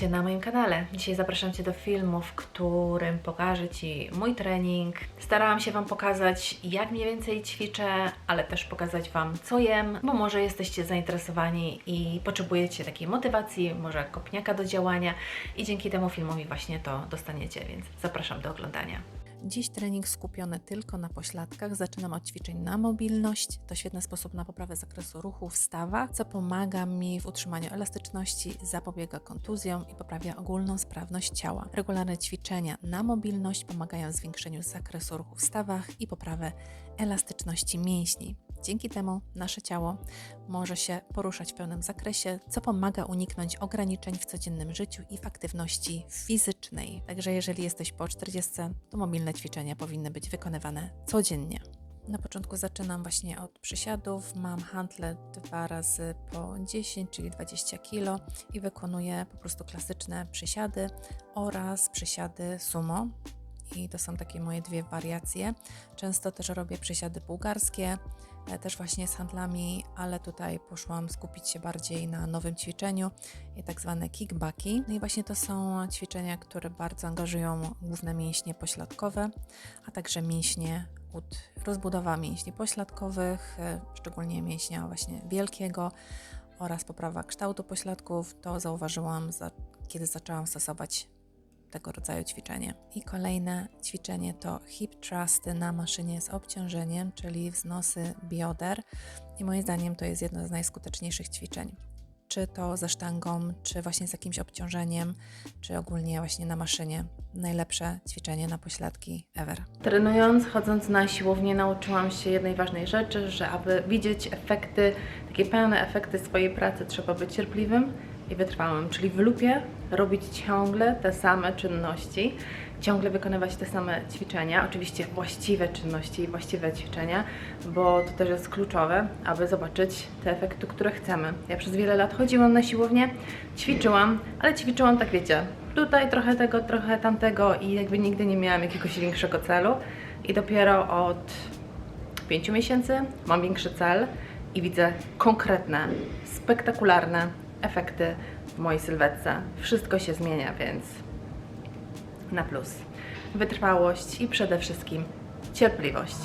Cię na moim kanale. Dzisiaj zapraszam Cię do filmu, w którym pokażę Ci mój trening. Starałam się Wam pokazać, jak mniej więcej ćwiczę, ale też pokazać Wam, co jem, bo może jesteście zainteresowani i potrzebujecie takiej motywacji, może kopniaka do działania i dzięki temu filmowi właśnie to dostaniecie, więc zapraszam do oglądania. Dziś trening skupiony tylko na pośladkach. Zaczynam od ćwiczeń na mobilność. To świetny sposób na poprawę zakresu ruchu w stawach, co pomaga mi w utrzymaniu elastyczności, zapobiega kontuzjom i poprawia ogólną sprawność ciała. Regularne ćwiczenia na mobilność pomagają w zwiększeniu zakresu ruchu w stawach i poprawę elastyczności mięśni. Dzięki temu nasze ciało może się poruszać w pełnym zakresie, co pomaga uniknąć ograniczeń w codziennym życiu i w aktywności fizycznej. Także jeżeli jesteś po 40, to mobilne ćwiczenia powinny być wykonywane codziennie. Na początku zaczynam właśnie od przysiadów. Mam handle dwa razy po 10, czyli 20 kg i wykonuję po prostu klasyczne przysiady oraz przysiady sumo. I to są takie moje dwie wariacje. Często też robię przysiady bułgarskie, też właśnie z handlami, ale tutaj poszłam skupić się bardziej na nowym ćwiczeniu, tak zwane kickbacki. No i właśnie to są ćwiczenia, które bardzo angażują główne mięśnie pośladkowe, a także mięśnie ud. Rozbudowa mięśni pośladkowych, e, szczególnie mięśnia właśnie wielkiego oraz poprawa kształtu pośladków, to zauważyłam, za, kiedy zaczęłam stosować tego rodzaju ćwiczenie. I kolejne ćwiczenie to hip thrusty na maszynie z obciążeniem, czyli wznosy bioder. I moim zdaniem to jest jedno z najskuteczniejszych ćwiczeń. Czy to ze sztangą, czy właśnie z jakimś obciążeniem, czy ogólnie właśnie na maszynie. Najlepsze ćwiczenie na pośladki ever. Trenując, chodząc na siłownię, nauczyłam się jednej ważnej rzeczy, że aby widzieć efekty, takie pełne efekty swojej pracy, trzeba być cierpliwym i wytrwałym, czyli w lupie robić ciągle te same czynności, ciągle wykonywać te same ćwiczenia, oczywiście właściwe czynności i właściwe ćwiczenia, bo to też jest kluczowe, aby zobaczyć te efekty, które chcemy. Ja przez wiele lat chodziłam na siłownię, ćwiczyłam, ale ćwiczyłam tak wiecie, tutaj trochę tego, trochę tamtego i jakby nigdy nie miałam jakiegoś większego celu i dopiero od pięciu miesięcy mam większy cel i widzę konkretne, spektakularne efekty w mojej sylwetce. Wszystko się zmienia, więc na plus. Wytrwałość i przede wszystkim cierpliwość.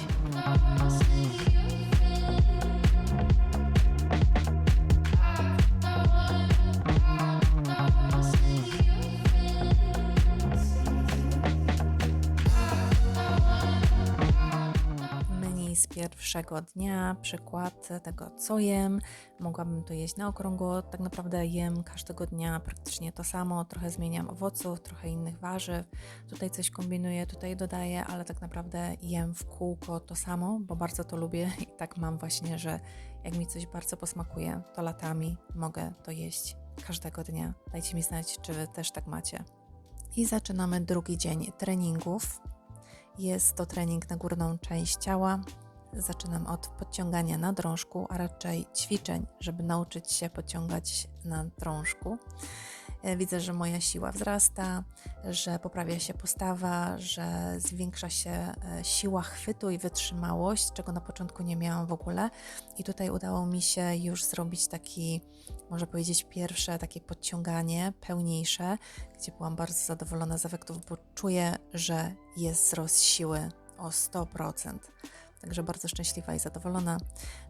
Pierwszego dnia, przykład tego, co jem. Mogłabym to jeść na okrągło. Tak naprawdę jem każdego dnia praktycznie to samo. Trochę zmieniam owoców, trochę innych warzyw. Tutaj coś kombinuję, tutaj dodaję, ale tak naprawdę jem w kółko to samo, bo bardzo to lubię i tak mam właśnie, że jak mi coś bardzo posmakuje, to latami mogę to jeść każdego dnia. Dajcie mi znać, czy wy też tak macie. I zaczynamy drugi dzień treningów. Jest to trening na górną część ciała. Zaczynam od podciągania na drążku, a raczej ćwiczeń, żeby nauczyć się podciągać na drążku. E, Widzę, że moja siła wzrasta, że poprawia się postawa, że zwiększa się e, siła chwytu i wytrzymałość, czego na początku nie miałam w ogóle. I tutaj udało mi się już zrobić taki, można powiedzieć, pierwsze takie podciąganie, pełniejsze, gdzie byłam bardzo zadowolona z efektów, bo czuję, że jest wzrost siły o 100%. Także bardzo szczęśliwa i zadowolona.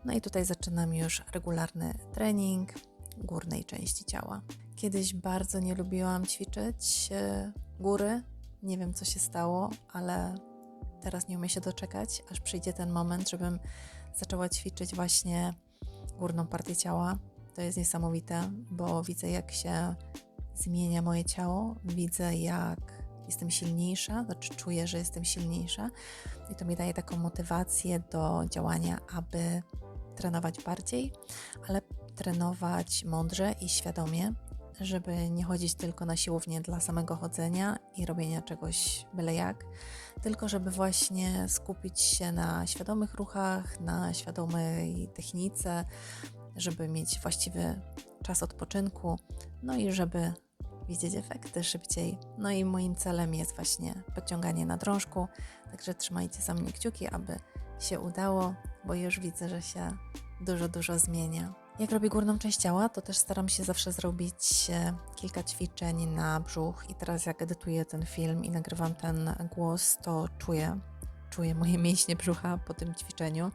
No i tutaj zaczynam już regularny trening górnej części ciała. Kiedyś bardzo nie lubiłam ćwiczyć e, góry. Nie wiem, co się stało, ale teraz nie umiem się doczekać, aż przyjdzie ten moment, żebym zaczęła ćwiczyć właśnie górną partię ciała. To jest niesamowite, bo widzę, jak się zmienia moje ciało, widzę, jak jestem silniejsza, znaczy czuję, że jestem silniejsza. I to mi daje taką motywację do działania, aby trenować bardziej, ale trenować mądrze i świadomie, żeby nie chodzić tylko na siłownię dla samego chodzenia i robienia czegoś byle jak, tylko żeby właśnie skupić się na świadomych ruchach, na świadomej technice, żeby mieć właściwy czas odpoczynku, no i żeby widzieć efekty szybciej. No i moim celem jest właśnie podciąganie na drążku, także trzymajcie za mnie kciuki, aby się udało, bo już widzę, że się dużo, dużo zmienia. Jak robię górną część ciała, to też staram się zawsze zrobić e, kilka ćwiczeń na brzuch. I teraz, jak edytuję ten film i nagrywam ten głos, to czuję, czuję moje mięśnie brzucha po tym ćwiczeniu.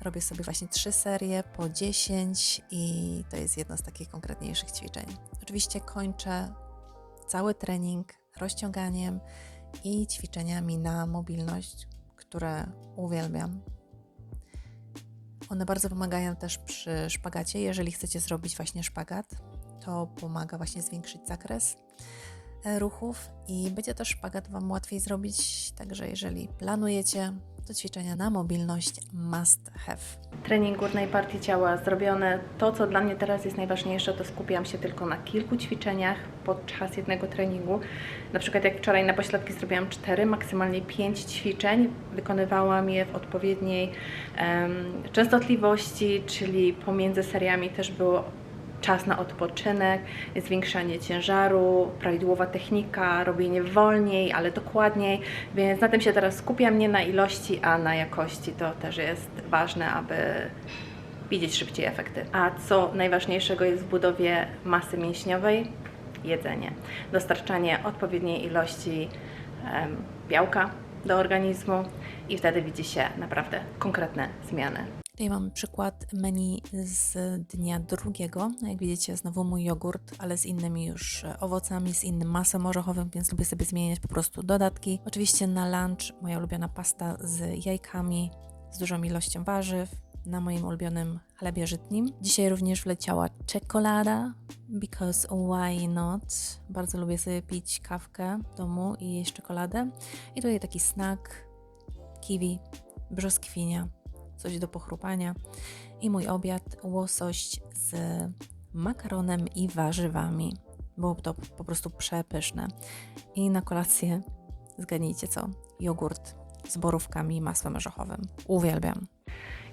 Robię sobie właśnie trzy serie po 10 i to jest jedno z takich konkretniejszych ćwiczeń. Oczywiście kończę cały trening rozciąganiem i ćwiczeniami na mobilność, które uwielbiam. One bardzo pomagają też przy szpagacie. Jeżeli chcecie zrobić właśnie szpagat, to pomaga właśnie zwiększyć zakres ruchów i będzie też szpagat Wam łatwiej zrobić. Także jeżeli planujecie, to ćwiczenia na mobilność must have. trening górnej partii ciała zrobione. To, co dla mnie teraz jest najważniejsze, to skupiam się tylko na kilku ćwiczeniach podczas jednego treningu. Na przykład jak wczoraj na pośladki zrobiłam 4, maksymalnie 5 ćwiczeń. Wykonywałam je w odpowiedniej em, częstotliwości, czyli pomiędzy seriami też było czas na odpoczynek, zwiększanie ciężaru, prawidłowa technika, robienie wolniej, ale dokładniej, więc na tym się teraz skupiam, nie na ilości, a na jakości. To też jest ważne, aby widzieć szybciej efekty. A co najważniejszego jest w budowie masy mięśniowej? Jedzenie. Dostarczanie odpowiedniej ilości białka do organizmu i wtedy widzi się naprawdę konkretne zmiany. Tutaj mam przykład menu z dnia drugiego. Jak widzicie, znowu mój jogurt, ale z innymi już e, owocami, z innym masłem orzechowym, więc lubię sobie zmieniać po prostu dodatki. Oczywiście na lunch moja ulubiona pasta z jajkami, z dużą ilością warzyw, na moim ulubionym chlebie żytnim. Dzisiaj również wleciała czekolada, because why not? Bardzo lubię sobie pić kawkę w domu i jeść czekoladę. I tutaj taki snack, kiwi, brzoskwinia, coś do pochrupania i mój obiad łosoś z makaronem i warzywami. Było to po prostu przepyszne. I na kolację, zgadnijcie co, jogurt z borówkami i masłem orzechowym. Uwielbiam.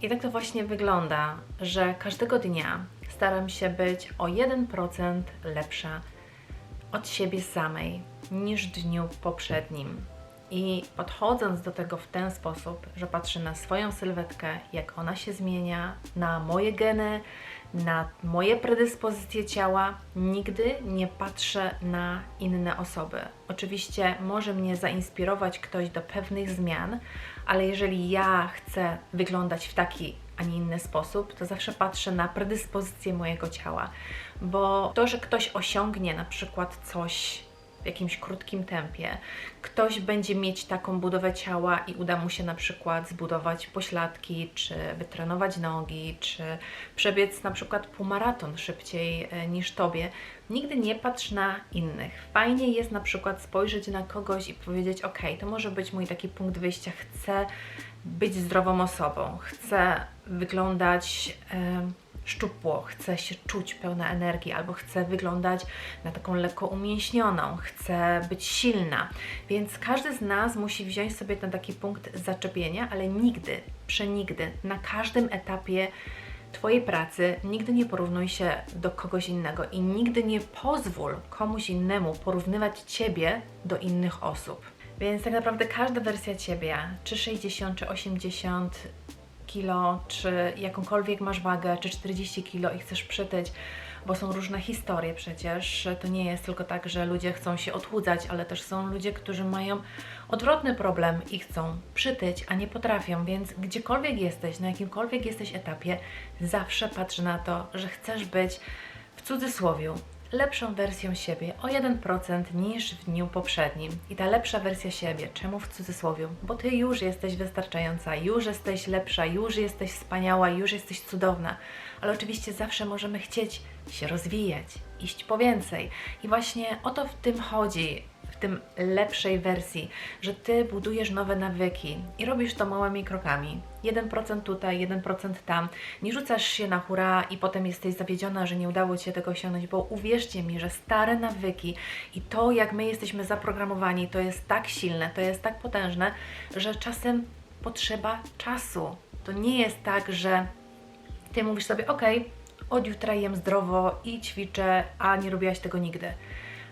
I tak to właśnie wygląda, że każdego dnia staram się być o 1% lepsza od siebie samej niż dniu poprzednim. I podchodząc do tego w ten sposób, że patrzę na swoją sylwetkę, jak ona się zmienia, na moje geny, na moje predyspozycje ciała, nigdy nie patrzę na inne osoby. Oczywiście może mnie zainspirować ktoś do pewnych zmian, ale jeżeli ja chcę wyglądać w taki, a nie inny sposób, to zawsze patrzę na predyspozycje mojego ciała, bo to, że ktoś osiągnie na przykład coś w jakimś krótkim tempie, ktoś będzie mieć taką budowę ciała i uda mu się na przykład zbudować pośladki, czy wytrenować nogi, czy przebiec na przykład półmaraton szybciej e, niż tobie. Nigdy nie patrz na innych. Fajnie jest na przykład spojrzeć na kogoś i powiedzieć: OK, to może być mój taki punkt wyjścia. Chcę być zdrową osobą, chcę wyglądać. em, szczupło, chcę się czuć pełna energii, albo chcę wyglądać na taką lekko umięśnioną, chcę być silna. Więc każdy z nas musi wziąć sobie ten taki punkt zaczepienia, ale nigdy, przenigdy, na każdym etapie Twojej pracy nigdy nie porównuj się do kogoś innego i nigdy nie pozwól komuś innemu porównywać Ciebie do innych osób. Więc tak naprawdę każda wersja Ciebie, czy 60, czy 80, kilo, czy jakąkolwiek masz wagę, czy 40 kilo i chcesz przytyć, bo są różne historie przecież. To nie jest tylko tak, że ludzie chcą się odchudzać, ale też są ludzie, którzy mają odwrotny problem i chcą przytyć, a nie potrafią, więc gdziekolwiek jesteś, na jakimkolwiek jesteś etapie, zawsze patrz na to, że chcesz być w cudzysłowie lepszą wersją siebie o 1% niż w dniu poprzednim. I ta lepsza wersja siebie, czemu w cudzysłowie? Bo ty już jesteś wystarczająca, już jesteś lepsza, już jesteś wspaniała, już jesteś cudowna. Ale oczywiście zawsze możemy chcieć się rozwijać, iść po więcej. I właśnie o to w tym chodzi, tym lepszej wersji, że ty budujesz nowe nawyki i robisz to małymi krokami. 1% tutaj, 1% tam. Nie rzucasz się na hura i potem jesteś zawiedziona, że nie udało Ci się tego osiągnąć, bo uwierzcie mi, że stare nawyki i to, jak my jesteśmy zaprogramowani, to jest tak silne, to jest tak potężne, że czasem potrzeba czasu. To nie jest tak, że Ty mówisz sobie, ok, od jutra jem zdrowo i ćwiczę, a nie robiłaś tego nigdy.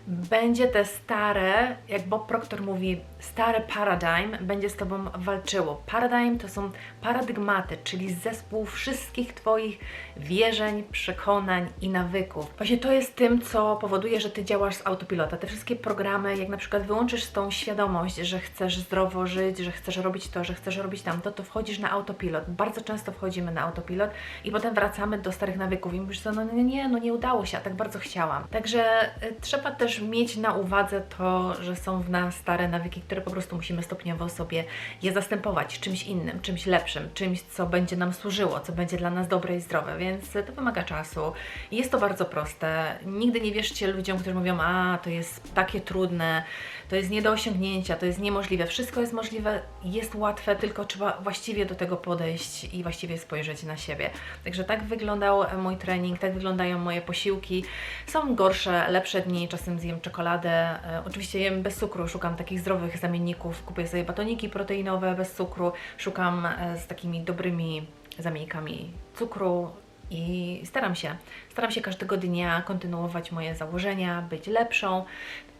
Będzie te stare, jak Bob Proctor mówi, stare paradigm będzie z Tobą walczyło. Paradigm to są paradygmaty, czyli zespół wszystkich Twoich wierzeń, przekonań i nawyków. Właśnie to jest tym, co powoduje, że Ty działasz z autopilota. Te wszystkie programy, jak na przykład wyłączysz tą świadomość, że chcesz zdrowo żyć, że chcesz robić to, że chcesz robić tamto, to wchodzisz na autopilot. Bardzo często wchodzimy na autopilot i potem wracamy do starych nawyków i mówisz, no nie, nie, no nie udało się, a tak bardzo chciałam. Także y, trzeba też mieć na uwadze to, że są w nas stare nawyki, które po prostu musimy stopniowo sobie je zastępować czymś innym, czymś lepszym, czymś, co będzie nam służyło, co będzie dla nas dobre i zdrowe, więc to wymaga czasu. Jest to bardzo proste. Nigdy nie wierzcie ludziom, którzy mówią, a to jest takie trudne, to jest nie do osiągnięcia, to jest niemożliwe. Wszystko jest możliwe, jest łatwe, tylko trzeba właściwie do tego podejść i właściwie spojrzeć na siebie. Także tak wyglądał mój trening, tak wyglądają moje posiłki. Są gorsze, lepsze dni, czasem zjem czekoladę. E, Oczywiście jem bez cukru, szukam takich zdrowych zamienników, kupuję sobie batoniki proteinowe bez cukru, szukam e, z takimi dobrymi zamienikami cukru, i staram się, staram się każdego dnia kontynuować moje założenia, być lepszą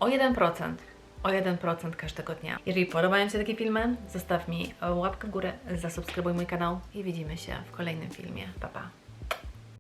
o 1%. O 1% każdego dnia. Jeżeli podobają się takie filmy, zostaw mi łapkę w górę, zasubskrybuj mój kanał i widzimy się w kolejnym filmie. Pa, pa.